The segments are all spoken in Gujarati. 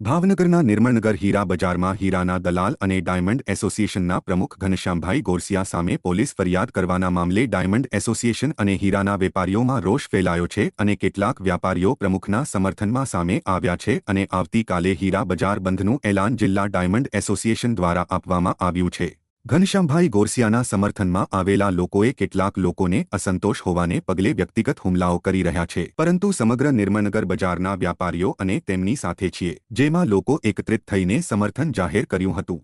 ભાવનગરના નિર્મળનગર હીરા બજારમાં હીરાના દલાલ અને ડાયમંડ એસોસિએશનના પ્રમુખ ઘનશ્યામભાઈ ગોરસિયા સામે પોલીસ ફરિયાદ કરવાના મામલે ડાયમંડ એસોસિએશન અને હીરાના વેપારીઓમાં રોષ ફેલાયો છે અને કેટલાક વ્યાપારીઓ પ્રમુખના સમર્થનમાં સામે આવ્યા છે અને આવતીકાલે હીરા બજાર બંધનું એલાન જિલ્લા ડાયમંડ એસોસિએશન દ્વારા આપવામાં આવ્યું છે. ઘનશ્યામભાઈ ગોરસિયાના સમર્થનમાં આવેલા લોકોએ કેટલાક લોકોને અસંતોષ હોવાને પગલે વ્યક્તિગત હુમલાઓ કરી રહ્યા છે. પરંતુ સમગ્ર નિર્મનગર બજારના વ્યાપારીઓ અને તેમની સાથે છીએ, જેમાં લોકો એકત્રિત થઈને સમર્થન જાહેર કર્યું હતું.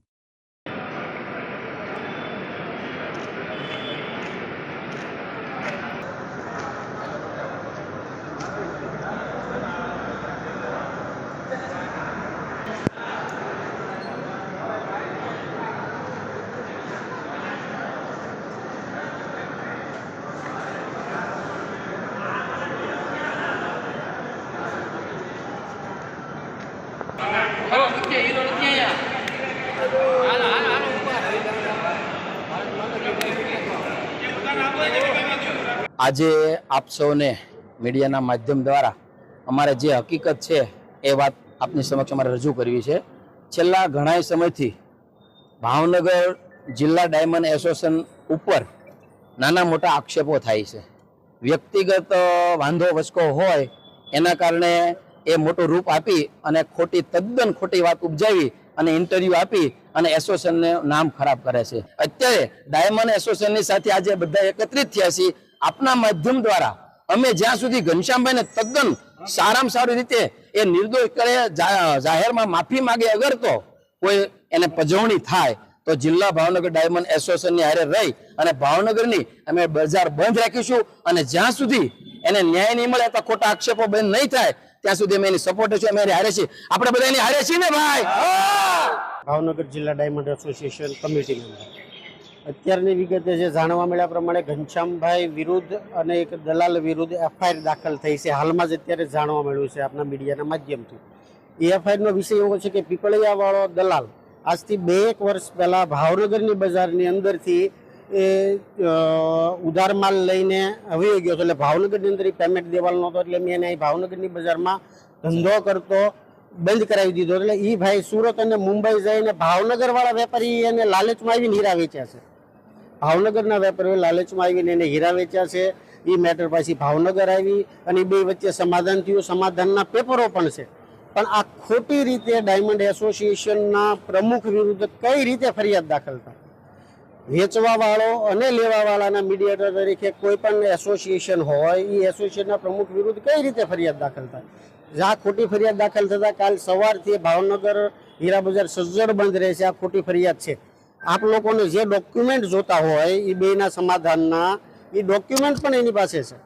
આજે આપ સૌને મીડિયાના માધ્યમ દ્વારા અમારે જે હકીકત છે એ વાત આપની સમક્ષ અમારે રજૂ કરવી છે. છેલ્લા ઘણા સમયથી ભાવનગર જિલ્લા ડાયમંડ એસોસિએશન ઉપર નાના મોટા આક્ષેપો થાય છે. વ્યક્તિગત વાંધો, વચકો હોય એના કારણે એ મોટું રૂપ આપી અને ખોટી તદ્દન ખોટી વાત ઉપજાવી અને ઇન્ટરવ્યુ આપી અને એસોસિએશનને નામ ખરાબ કરે છે. અત્યારે ડાયમંડ એસોસિએશનની સાથે આજે બધા એકત્રિત થયા છીએ. આપના માધ્યમ દ્વારા અમે જ્યાં સુધી ઘનશ્યામભાઈને તદ્દન સારામાં સારી રીતે એ નિર્દોષ કરે જાહેરમાં માફી માગે અગર તો કોઈ એને પજવણી થાય, તો જિલ્લા ભાવનગર ડાયમંડ એસોસિએશનની હારે રહી અને ભાવનગરની અમે બજાર બંધ રાખીશું અને જ્યાં સુધી એને ન્યાય નહીં મળે અથવા ખોટા આક્ષેપો બંધ નહીં થાય, ત્યાં સુધી અમે એની સપોર્ટ છે, અમે હારે છીએ. આપણે બધા એની હારે છીએ ને ભાઈ? ભાવનગર જિલ્લા ડાયમંડ એસોસિએશન કમિટી મેમ્બર. અત્યારની વિગતે જે જાણવા મળ્યા પ્રમાણે ઘનશ્યામભાઈ વિરુદ્ધ અને એક દલાલ વિરુદ્ધ એફઆઈઆર દાખલ થઈ છે. હાલમાં જ અત્યારે જાણવા મળ્યું છે આપણા મીડિયાના માધ્યમથી. એ એફઆઈઆરનો વિષય એવો છે કે પીપળિયાવાળો દલાલ આજથી બે એક વર્ષ પહેલાં ભાવનગરની બજારની અંદરથી એ ઉધાર માલ લઈને આવી ગયો હતો એટલે ભાવનગરની અંદર પેમેન્ટ દેવાનો નહોતો. એટલે મેં એને ભાવનગરની બજારમાં ધંધો કરતો, બંધ કરાવી દીધો. એટલે એ ભાઈ સુરત અને મુંબઈ જઈને ભાવનગરવાળા વેપારી એને લાલચમાં આવીને હીરા વેચ્યા છે. ભાવનગરના વેપારીઓ લાલચમાં આવીને એને હીરા વેચ્યા છે. એ મેટર પાછી ભાવનગર આવી અને બે વચ્ચે સમાધાન થયું. સમાધાનના પેપરો પણ છે. પણ આ ખોટી રીતે ડાયમંડ એસોસિએશનના પ્રમુખ વિરુદ્ધ કઈ રીતે ફરિયાદ દાખલ થાય? વેચવા વાળો અને લેવા વાળાના મીડિયેટર તરીકે કોઈ પણ એસોસિએશન હોય એ એસોસિએશનના પ્રમુખ વિરુદ્ધ કઈ રીતે ફરિયાદ દાખલ થાય? જ્યાં ખોટી ફરિયાદ દાખલ થતા કાલ સવારથી ભાવનગર હીરા બજાર સજ્જડ બંધ રહેશે, આ ખોટી ફરિયાદ છે. આપ લોકોને જે ડોક્યુમેન્ટ જોતા હોય એ બેના સમાધાનના એ ડોક્યુમેન્ટ પણ એની પાસે છે.